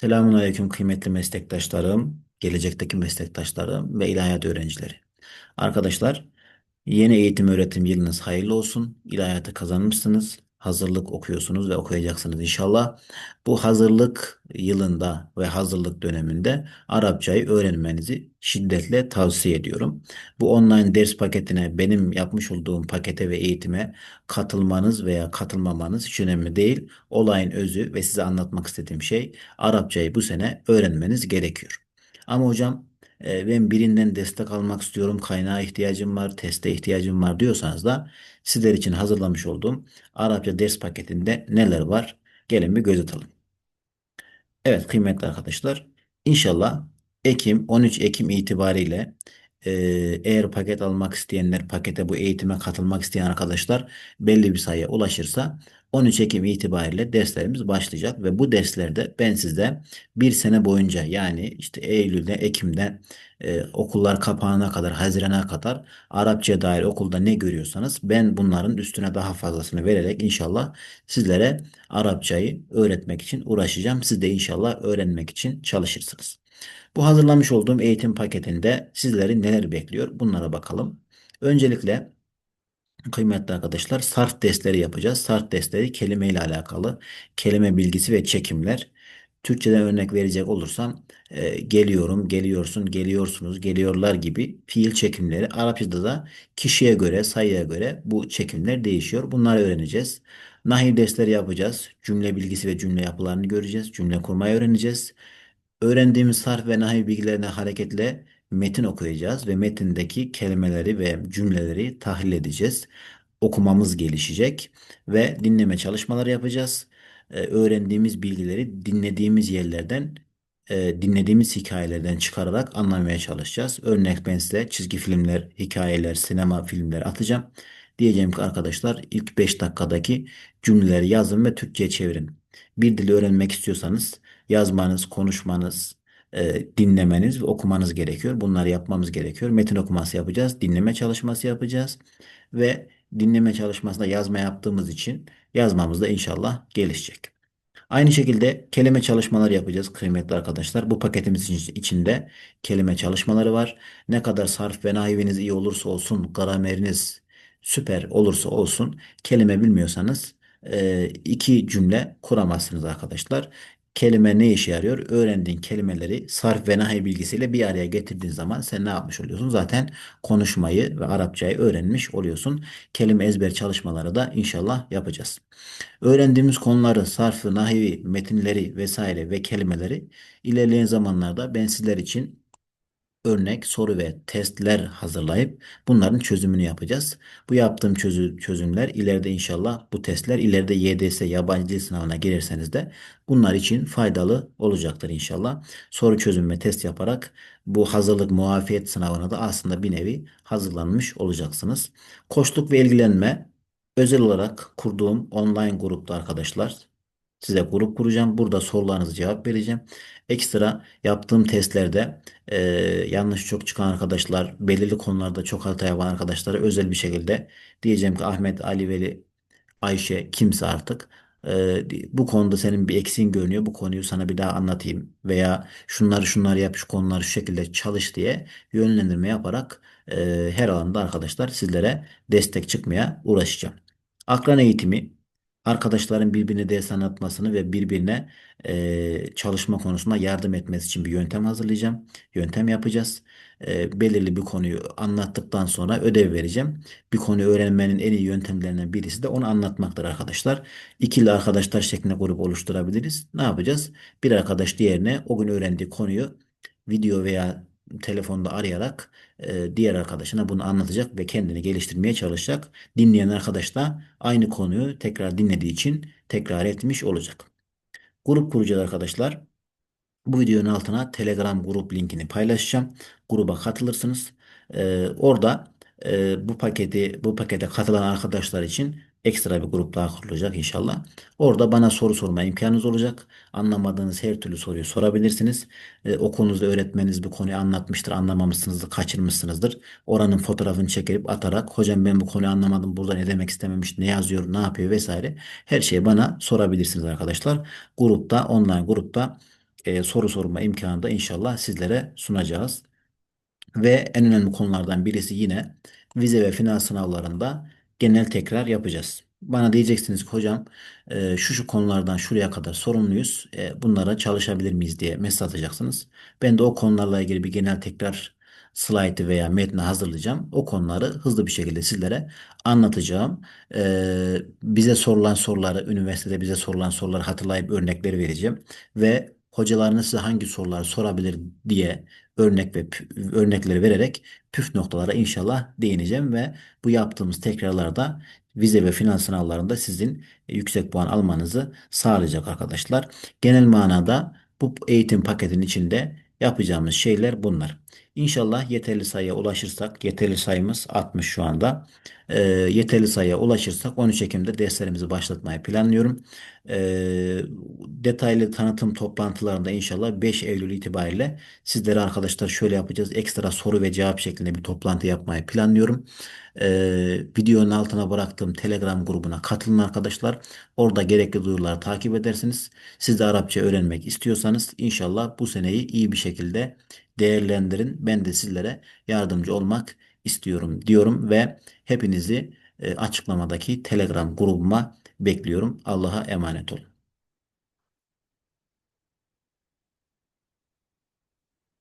Selamünaleyküm kıymetli meslektaşlarım, gelecekteki meslektaşlarım ve ilahiyat öğrencileri. Arkadaşlar, yeni eğitim öğretim yılınız hayırlı olsun. İlahiyatı kazanmışsınız. Hazırlık okuyorsunuz ve okuyacaksınız inşallah. Bu hazırlık yılında ve hazırlık döneminde Arapçayı öğrenmenizi şiddetle tavsiye ediyorum. Bu online ders paketine, benim yapmış olduğum pakete ve eğitime katılmanız veya katılmamanız hiç önemli değil. Olayın özü ve size anlatmak istediğim şey Arapçayı bu sene öğrenmeniz gerekiyor. Ama hocam e, ben birinden destek almak istiyorum, kaynağa ihtiyacım var, teste ihtiyacım var diyorsanız da sizler için hazırlamış olduğum Arapça ders paketinde neler var? Gelin bir göz atalım. Evet kıymetli arkadaşlar, İnşallah Ekim 13 Ekim itibariyle e, eğer paket almak isteyenler, pakete bu eğitime katılmak isteyen arkadaşlar belli bir sayıya ulaşırsa 13 Ekim itibariyle derslerimiz başlayacak ve bu derslerde ben size bir sene boyunca yani işte Eylül'de, Ekim'de e, okullar kapağına kadar, Haziran'a kadar Arapçaya dair okulda ne görüyorsanız ben bunların üstüne daha fazlasını vererek inşallah sizlere Arapçayı öğretmek için uğraşacağım. Siz de inşallah öğrenmek için çalışırsınız. Bu hazırlamış olduğum eğitim paketinde sizleri neler bekliyor? Bunlara bakalım. Öncelikle kıymetli arkadaşlar sarf testleri yapacağız. Sarf testleri kelime ile alakalı. Kelime bilgisi ve çekimler. Türkçeden örnek verecek olursam e, geliyorum, geliyorsun, geliyorsunuz, geliyorlar gibi fiil çekimleri. Arapçada da kişiye göre, sayıya göre bu çekimler değişiyor. Bunları öğreneceğiz. Nahiv dersleri yapacağız. Cümle bilgisi ve cümle yapılarını göreceğiz. Cümle kurmayı öğreneceğiz. Öğrendiğimiz sarf ve nahiv bilgilerine hareketle metin okuyacağız ve metindeki kelimeleri ve cümleleri tahlil edeceğiz. Okumamız gelişecek ve dinleme çalışmaları yapacağız. Ee, öğrendiğimiz bilgileri dinlediğimiz yerlerden, e, dinlediğimiz hikayelerden çıkararak anlamaya çalışacağız. Örnek ben size çizgi filmler, hikayeler, sinema filmleri atacağım. Diyeceğim ki arkadaşlar ilk 5 dakikadaki cümleleri yazın ve Türkçe'ye çevirin. Bir dili öğrenmek istiyorsanız yazmanız, konuşmanız, e, dinlemeniz ve okumanız gerekiyor. Bunları yapmamız gerekiyor. Metin okuması yapacağız, dinleme çalışması yapacağız ve dinleme çalışmasında yazma yaptığımız için yazmamız da inşallah gelişecek. Aynı şekilde kelime çalışmaları yapacağız kıymetli arkadaşlar. Bu paketimizin içinde kelime çalışmaları var. Ne kadar sarf ve nahiviniz iyi olursa olsun, grameriniz süper olursa olsun, kelime bilmiyorsanız e, iki cümle kuramazsınız arkadaşlar. Kelime ne işe yarıyor? Öğrendiğin kelimeleri sarf ve nahiv bilgisiyle bir araya getirdiğin zaman sen ne yapmış oluyorsun? Zaten konuşmayı ve Arapçayı öğrenmiş oluyorsun. Kelime ezber çalışmaları da inşallah yapacağız. Öğrendiğimiz konuları, sarfı, nahivi, metinleri vesaire ve kelimeleri ilerleyen zamanlarda ben sizler için örnek, soru ve testler hazırlayıp bunların çözümünü yapacağız. Bu yaptığım çözü- çözümler ileride inşallah bu testler ileride YDS yabancı dil sınavına girerseniz de bunlar için faydalı olacaktır inşallah. Soru çözüm ve test yaparak bu hazırlık muafiyet sınavına da aslında bir nevi hazırlanmış olacaksınız. Koçluk ve ilgilenme özel olarak kurduğum online grupta arkadaşlar Size grup kuracağım. Burada sorularınızı cevap vereceğim. Ekstra yaptığım testlerde e, yanlış çok çıkan arkadaşlar, belirli konularda çok hata yapan arkadaşlara özel bir şekilde diyeceğim ki Ahmet, Ali, Veli, Ayşe kimse artık e, bu konuda senin bir eksiğin görünüyor. Bu konuyu sana bir daha anlatayım veya şunları şunları yap, şu konuları şu şekilde çalış diye yönlendirme yaparak e, her alanda arkadaşlar sizlere destek çıkmaya uğraşacağım. Akran eğitimi arkadaşların birbirine ders anlatmasını ve birbirine e, çalışma konusunda yardım etmesi için bir yöntem hazırlayacağım. Yöntem yapacağız. E, belirli bir konuyu anlattıktan sonra ödev vereceğim. Bir konuyu öğrenmenin en iyi yöntemlerinden birisi de onu anlatmaktır arkadaşlar. İkili arkadaşlar şeklinde grup oluşturabiliriz. Ne yapacağız? Bir arkadaş diğerine o gün öğrendiği konuyu video veya telefonda arayarak e, diğer arkadaşına bunu anlatacak ve kendini geliştirmeye çalışacak. Dinleyen arkadaş da aynı konuyu tekrar dinlediği için tekrar etmiş olacak. Grup kuracağız arkadaşlar. Bu videonun altına Telegram grup linkini paylaşacağım. Gruba katılırsınız. Ee, orada e, bu paketi bu pakete katılan arkadaşlar için ekstra bir grup daha kurulacak inşallah. Orada bana soru sorma imkanınız olacak. Anlamadığınız her türlü soruyu sorabilirsiniz. Ee, okulunuzda öğretmeniniz bu konuyu anlatmıştır, anlamamışsınızdır, kaçırmışsınızdır. Oranın fotoğrafını çekip atarak hocam ben bu konuyu anlamadım, burada ne demek istememiş, ne yazıyor, ne yapıyor vesaire. Her şeyi bana sorabilirsiniz arkadaşlar. Grupta, online grupta e, soru sorma imkanı da inşallah sizlere sunacağız. Ve en önemli konulardan birisi yine vize ve final sınavlarında genel tekrar yapacağız. Bana diyeceksiniz ki hocam e, şu şu konulardan şuraya kadar sorumluyuz. E, bunlara çalışabilir miyiz diye mesaj atacaksınız. Ben de o konularla ilgili bir genel tekrar slaytı veya metni hazırlayacağım. O konuları hızlı bir şekilde sizlere anlatacağım. E, bize sorulan soruları, üniversitede bize sorulan soruları hatırlayıp örnekleri vereceğim. Ve hocalarınız size hangi soruları sorabilir diye örnek ve örnekleri vererek püf noktalara inşallah değineceğim ve bu yaptığımız tekrarlarda vize ve final sınavlarında sizin e, yüksek puan almanızı sağlayacak arkadaşlar. Genel manada bu eğitim paketinin içinde yapacağımız şeyler bunlar. İnşallah yeterli sayıya ulaşırsak, yeterli sayımız 60 şu anda. E, yeterli sayıya ulaşırsak 13 Ekim'de derslerimizi başlatmayı planlıyorum. E, detaylı tanıtım toplantılarında inşallah 5 Eylül itibariyle Sizlere arkadaşlar şöyle yapacağız. Ekstra soru ve cevap şeklinde bir toplantı yapmayı planlıyorum. Ee, videonun altına bıraktığım Telegram grubuna katılın arkadaşlar. Orada gerekli duyuruları takip edersiniz. Siz de Arapça öğrenmek istiyorsanız inşallah bu seneyi iyi bir şekilde değerlendirin. Ben de sizlere yardımcı olmak istiyorum diyorum ve hepinizi e, açıklamadaki Telegram grubuma bekliyorum. Allah'a emanet olun.